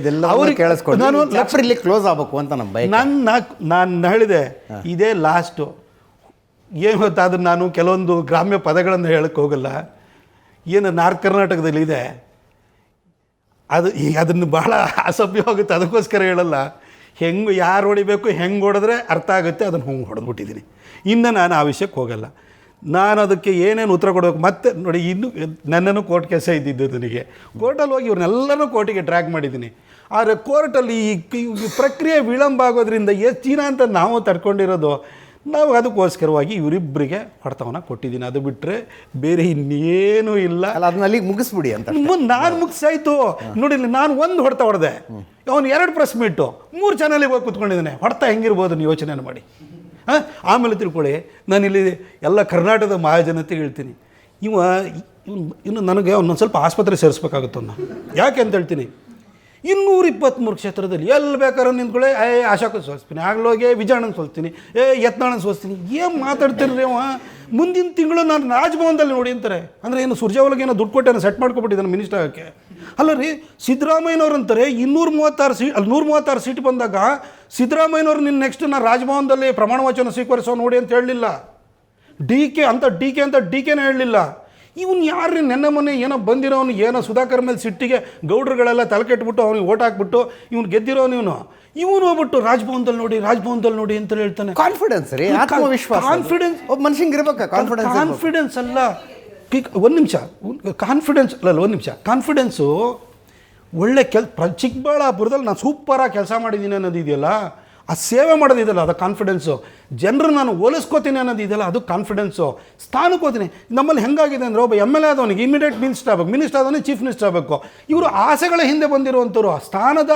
ಇದೆಲ್ಲ ಅವ್ರಿಗೆ- ಕೇಳಿಸ್ಕೊಂಡು. ನಾನು ಇಲ್ಲಿ ಕ್ಲೋಸ್ ಆಗ್ಬೇಕು ಅಂತ ನಮ್ಮ ಬೈಕ್ ನನ್ನ ನಾನು ಹೇಳಿದೆ ಇದೇ ಲಾಸ್ಟು ಏನು ಗೊತ್ತಾದ್ರೂ ಅದನ್ನು ನಾನು ಕೆಲವೊಂದು ಗ್ರಾಮ್ಯ ಪದಗಳನ್ನು ಹೇಳಕ್ಕೆ ಹೋಗಲ್ಲ. ಏನು ನಾರ್ತ್ ಕರ್ನಾಟಕದಲ್ಲಿ ಇದೆ. ಅದು ಈಗ ಅದನ್ನು ಬಹಳ ಅಸಭ್ಯವಾಗುತ್ತೆ ಅದಕ್ಕೋಸ್ಕರ ಹೇಳಲ್ಲ. ಹೆಂಗೆ ಯಾರು ಹೊಡಿಬೇಕು ಹೆಂಗೆ ಹೊಡೆದ್ರೆ ಅರ್ಥ ಆಗುತ್ತೆ ಅದನ್ನು ಹಂಗೆ ಹೊಡೆದ್ಬಿಟ್ಟಿದ್ದೀನಿ. ಇನ್ನು ನಾನು ಆ ವಿಷಯಕ್ಕೆ ಹೋಗಲ್ಲ. ನಾನು ಅದಕ್ಕೆ ಏನೇನು ಉತ್ತರ ಕೊಡಬೇಕು? ಮತ್ತೆ ನೋಡಿ ಇನ್ನು ನನ್ನನ್ನು ಕೋರ್ಟ್ ಕೆಲಸ ಇದ್ದಿದ್ದು ನನಗೆ. ಕೋರ್ಟಲ್ಲಿ ಹೋಗಿ ಇವ್ರನ್ನೆಲ್ಲರೂ ಕೋರ್ಟಿಗೆ ಟ್ರ್ಯಾಕ್ ಮಾಡಿದ್ದೀನಿ. ಆದರೆ ಕೋರ್ಟಲ್ಲಿ ಈ ಪ್ರಕ್ರಿಯೆ ವಿಳಂಬ ಆಗೋದ್ರಿಂದ ಎಷ್ಟು ಚೀನಾ ಅಂತ ನಾವು ತಡ್ಕೊಂಡಿರೋದು ನಾವು ಅದಕ್ಕೋಸ್ಕರವಾಗಿ ಇವರಿಬ್ಬರಿಗೆ ಹೊಡೆತವನ್ನ ಕೊಟ್ಟಿದ್ದೀನಿ. ಅದು ಬಿಟ್ಟರೆ ಬೇರೆ ಇನ್ನೇನೂ ಇಲ್ಲ. ಅಲ್ಲ ಅದನ್ನ ಅಲ್ಲಿಗೆ ಮುಗಿಸ್ಬಿಡಿ ಅಂತ ಮುಂದೆ ನಾನು ಮುಗಿಸಾಯ್ತು. ನೋಡಿ ನಾನು ಒಂದು ಹೊಡೆತ ಹೊಡೆದೆ. ಅವನು ಎರಡು ಪ್ರೆಸ್ ಮೀಟು ಮೂರು ಚಾನಲಿಗೆ ಹೋಗಿ ಕುತ್ಕೊಂಡಿದ್ದಾನೆ. ಹೊಡೆತ ಹೆಂಗಿರ್ಬೋದು ನೀವು ಯೋಚನೆ ಮಾಡಿ. ಹಾಂ? ಆಮೇಲೆ ತಿಳ್ಕೊಳ್ಳಿ. ಇಲ್ಲಿ ಎಲ್ಲ ಕರ್ನಾಟಕದ ಮಹಾಜನತೆ ಹೇಳ್ತೀನಿ. ಇವ ಇನ್ನು ನನಗೆ ಒಂದೊಂದು ಸ್ವಲ್ಪ ಆಸ್ಪತ್ರೆ ಸೇರಿಸ್ಬೇಕಾಗುತ್ತೆ ನಾನು ಯಾಕೆ ಅಂತ ಹೇಳ್ತೀನಿ. ಇನ್ನೂರ ಇಪ್ಪತ್ತ್ಮೂರು ಕ್ಷೇತ್ರದಲ್ಲಿ ಎಲ್ಲಿ ಬೇಕಾದ್ರೂ ನಿಂತ್ಕೊಳ್ಳಿ. ಏ ಆಶಾಕು ಸೋಸ್ತೀನಿ ಆಗ್ಲೋಗೆ ವಿಜಯಣ್ಣನ ಸೋಸ್ತೀನಿ ಏ, ಯತ್ನಾಳನ ಸೋಸ್ತೀನಿ ಏನು ಮಾತಾಡ್ತಿರ್ರಿ ಅವ? ಮುಂದಿನ ತಿಂಗಳು ನಾನು ರಾಜಭವನದಲ್ಲಿ ನೋಡಿ ಅಂತಾರೆ. ಅಂದರೆ ಏನು ಸುರ್ಜಾವಲಿಗೆ ಏನೋ ದುಡ್ಡು ಕೊಟ್ಟೆ ಸೆಟ್ ಮಾಡ್ಕೊಬಿಟ್ಟಿದ್ದಾನೆ ಮಿನಿಸ್ಟರ್ ಆಗಕ್ಕೆ. ಅಲ್ಲ ರೀ ಸಿದ್ದರಾಮಯ್ಯನವ್ರು ಅಂತಾರೆ ಇನ್ನೂರ ಮೂವತ್ತಾರು ಸೀಟ್ ಅಲ್ಲಿ ನೂರ ಮೂವತ್ತಾರು ಸೀಟ್ ಬಂದಾಗ ಸಿದ್ದರಾಮಯ್ಯನವ್ರು ನಿನ್ನ ನೆಕ್ಸ್ಟ್ ನಾನು ರಾಜಭವನದಲ್ಲಿ ಪ್ರಮಾಣ ವಚನ ಸ್ವೀಕರಿಸೋ ನೋಡಿ ಅಂತ ಹೇಳಲಿಲ್ಲ. ಡಿ ಕೆ ಅಂತ ಡಿ ಕೆ ಅಂತ ಡಿ ಕೆನೇ ಹೇಳಲಿಲ್ಲ. ಇವನು ಯಾರು ನೆನ್ನೆ ಮೊನ್ನೆ ಏನೋ ಬಂದಿರೋನು ಏನೋ ಸುಧಾಕರ್ ಮೇಲೆ ಸಿಟ್ಟಿಗೆ ಗೌಡ್ರುಗಳೆಲ್ಲ ತಲೆ ಕೆಟ್ಬಿಟ್ಟು ಅವ್ನಿಗೆ ಓಟ್ ಹಾಕ್ಬಿಟ್ಟು ಇವ್ನು ಗೆದ್ದಿರೋನು ಇವನು. ಇವನು ಹೋಗ್ಬಿಟ್ಟು ರಾಜಭವನದಲ್ಲಿ ನೋಡಿ ರಾಜಭವನದಲ್ಲಿ ನೋಡಿ ಅಂತ ಹೇಳ್ತಾನೆ. ಕಾನ್ಫಿಡೆನ್ಸ್ ರೀ ಆತ್ಮವಿಶ್ವಾಸ ಕಾನ್ಫಿಡೆನ್ಸ್ ಒಬ್ಬ ಮನುಷ್ಯಂಗೆ ಇರ್ಬೇಕಾ? ಕಾನ್ಫಿಡೆನ್ಸ್ ಕಾನ್ಫಿಡೆನ್ಸ್ ಅಲ್ಲ. ಒಂದು ನಿಮಿಷ. ಕಾನ್ಫಿಡೆನ್ಸ್ ಅಲ್ಲ ಒಂದು ನಿಮಿಷ. ಕಾನ್ಫಿಡೆನ್ಸು ಒಳ್ಳೆ ಕೆಲ್, ಪ್ರ, ಚಿಕ್ಕಬಳ್ಳಾಪುರದಲ್ಲಿ ನಾನು ಸೂಪರಾಗಿ ಕೆಲಸ ಮಾಡಿದ್ದೀನಿ ಅನ್ನೋದು ಇದೆಯಲ್ಲ, ಆ ಸೇವೆ ಮಾಡೋದಿದೆಯಲ್ಲ ಅದು ಕಾನ್ಫಿಡೆನ್ಸು ಜನರು ನಾನು ಹೋಲಿಸ್ಕೋತೀನಿ ಅನ್ನೋದು ಇದೆಯಲ್ಲ, ಅದು ಕಾನ್ಫಿಡೆನ್ಸು ಸ್ಥಾನಕ್ಕೆ ಹೋತೀನಿ ನಮ್ಮಲ್ಲಿ ಹೆಂಗಾಗಿದೆ ಅಂದರೆ ಒಬ್ಬ ಎಂ ಎಲ್ ಎ ಆದವನಿಗೆ ಇಮಿಡಿಯೇಟ್ ಮಿನಿಸ್ಟರ್ ಆಗಬೇಕು ಮಿನಿಸ್ಟರ್ ಆದವನಿಗೆ ಚೀಫ್ ಮಿನಿಸ್ಟರ್ ಆಗಬೇಕು. ಇವರು ಆಸೆಗಳ ಹಿಂದೆ ಬಂದಿರುವಂಥವ್ರು ಸ್ಥಾನದ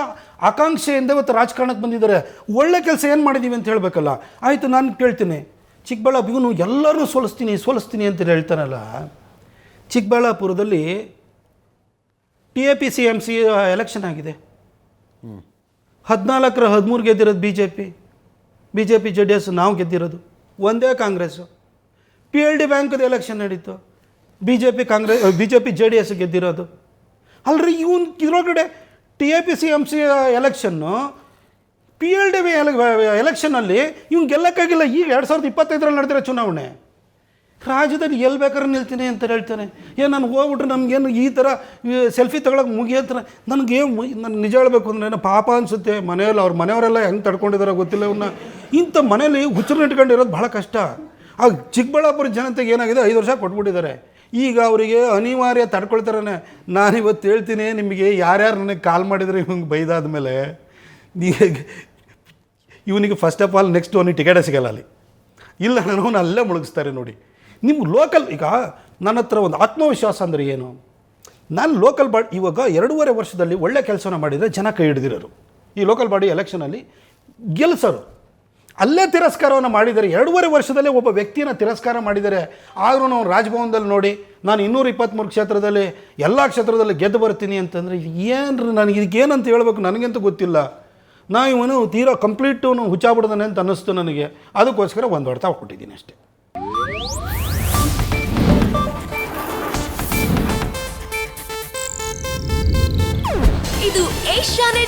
ಆಕಾಂಕ್ಷೆಯಿಂದ ಇವತ್ತು ರಾಜಕಾರಣಕ್ಕೆ ಬಂದಿದ್ದಾರೆ. ಒಳ್ಳೆ ಕೆಲಸ ಏನು ಮಾಡಿದ್ದೀವಿ ಅಂತ ಹೇಳಬೇಕಲ್ಲ, ಆಯಿತು ನಾನು ಕೇಳ್ತೀನಿ. ಚಿಕ್ಕಬಳ್ಳಾಪುರ ಎಲ್ಲರೂ ಸೋಲಿಸ್ತೀನಿ ಸೋಲಿಸ್ತೀನಿ ಅಂತ ಹೇಳ್ತಾನಲ್ಲ ಚಿಕ್ಕಬಳ್ಳಾಪುರದಲ್ಲಿ T A P C M C election ಆಗಿದೆ. ಹದಿನಾಲ್ಕರ ಹದಿಮೂರು ಗೆದ್ದಿರೋದು B J P B J P J D S ನಾವು ಗೆದ್ದಿರೋದು. ಒಂದೇ ಕಾಂಗ್ರೆಸ್ಸು ಪಿ ಎಲ್ ಡಿ ಬ್ಯಾಂಕದ ಎಲೆಕ್ಷನ್ ನಡೀತು. B J P Congress B J P J D S ಗೆದ್ದಿರೋದು. ಅಲ್ಲರಿ ಇವನ್ ಇದ್ರೊಳಗಡೆ T A P C M C election P L D ಎಲೆಕ್ಷನಲ್ಲಿ ಇವ್ನು ಗೆಲ್ಲಕ್ಕಾಗಿಲ್ಲ. ಈಗ ಎರಡು ಸಾವಿರದ ಇಪ್ಪತ್ತೈದರಲ್ಲಿ ನಡೆದಿರೋ ಚುನಾವಣೆ. ರಾಜ್ಯದಲ್ಲಿ ಎಲ್ಲಿ ಬೇಕಾದ್ರೆ ನಿಲ್ತೀನಿ ಅಂತ ಹೇಳ್ತಾನೆ. ಏ, ನಾನು ಹೋಗ್ಬಿಟ್ರೆ ನಮಗೇನು ಈ ಥರ ಸೆಲ್ಫಿ ತಗೊಳಕ್ಕೆ ಮುಗಿಯತ್ತಾರೆ ನನಗೇನು ನನಗೆ ನಿಜ ಹೇಳಬೇಕು ಅಂದ್ರೆ ಏನೋ ಪಾಪ ಅನಿಸುತ್ತೆ. ಮನೆಯಲ್ಲಿ ಅವ್ರ ಮನೆಯವರೆಲ್ಲ ಹೆಂಗೆ ತಡ್ಕೊಂಡಿದ್ದಾರೆ ಗೊತ್ತಿಲ್ಲ ಇವನ್ನ ಇಂಥ ಮನೇಲಿ ಹುಚ್ಚರು ಇಟ್ಕೊಂಡಿರೋದು ಭಾಳ ಕಷ್ಟ. ಆ ಚಿಕ್ಕಬಳ್ಳಾಪುರ ಜನತೆಗೆ ಏನಾಗಿದೆ? ಐದು ವರ್ಷ ಕೊಟ್ಬಿಟ್ಟಿದ್ದಾರೆ. ಈಗ ಅವರಿಗೆ ಅನಿವಾರ್ಯ ತಡ್ಕೊಳ್ತಾರನೆ. ನಾನು ಇವತ್ತು ಹೇಳ್ತೀನಿ, ನಿಮಗೆ ಯಾರ್ಯಾರು ನನಗೆ ಕಾಲ್ ಮಾಡಿದರೆ ಇವಂಗೆ ಬೈದಾದ ಮೇಲೆ ಇವನಿಗೆ ಫಸ್ಟ್ ಆಫ್ ಆಲ್ ನೆಕ್ಸ್ಟ್ ಅವನಿಗೆ ಟಿಕೆಟೇ ಸಿಗಲ್ಲ ಅಲ್ಲಿ. ಇಲ್ಲ ನನಗೂ ಅಲ್ಲೇ ಮುಳುಗಿಸ್ತಾರೆ ನೋಡಿ. ನಿಮ್ಮ ಲೋಕಲ್ ಈಗ ನನ್ನ ಹತ್ರ ಒಂದು ಆತ್ಮವಿಶ್ವಾಸ ಅಂದರೆ ಏನು? ನಾನು ಲೋಕಲ್ ಬಾಡಿ ಇವಾಗ ಎರಡೂವರೆ ವರ್ಷದಲ್ಲಿ ಒಳ್ಳೆ ಕೆಲಸನ ಮಾಡಿದರೆ ಜನ ಕೈ ಹಿಡಿದಿರೋರು. ಈ ಲೋಕಲ್ ಬಾಡಿ ಎಲೆಕ್ಷನಲ್ಲಿ ಗೆಲ್ಸರು. ಅಲ್ಲೇ ತಿರಸ್ಕಾರವನ್ನು ಮಾಡಿದರೆ, ಎರಡೂವರೆ ವರ್ಷದಲ್ಲೇ ಒಬ್ಬ ವ್ಯಕ್ತಿನ ತಿರಸ್ಕಾರ ಮಾಡಿದ್ದಾರೆ ಆದರೂ ನಾವು ರಾಜಭವನದಲ್ಲಿ ನೋಡಿ, ನಾನು ಇನ್ನೂರ ಇಪ್ಪತ್ತ್ಮೂರು ಕ್ಷೇತ್ರದಲ್ಲಿ, ಎಲ್ಲ ಕ್ಷೇತ್ರದಲ್ಲಿ ಗೆದ್ದು ಬರ್ತೀನಿ ಅಂತಂದರೆ ಏನು ನನಗೆ ಇದಕ್ಕೇನಂತ ಹೇಳ್ಬೇಕು ನನಗಂತೂ ಗೊತ್ತಿಲ್ಲ. ನಾ ಇವನು ತೀರಾ ಕಂಪ್ಲೀಟು ಹುಚ್ಚಾಬಿಡ್ದಾನೆ ಅಂತ ಅನ್ನಿಸ್ತು ನನಗೆ. ಅದಕ್ಕೋಸ್ಕರ ಒಂದು ಹೊಡ್ತಾ ಕೊಟ್ಟಿದ್ದೀನಿ ಅಷ್ಟೇ.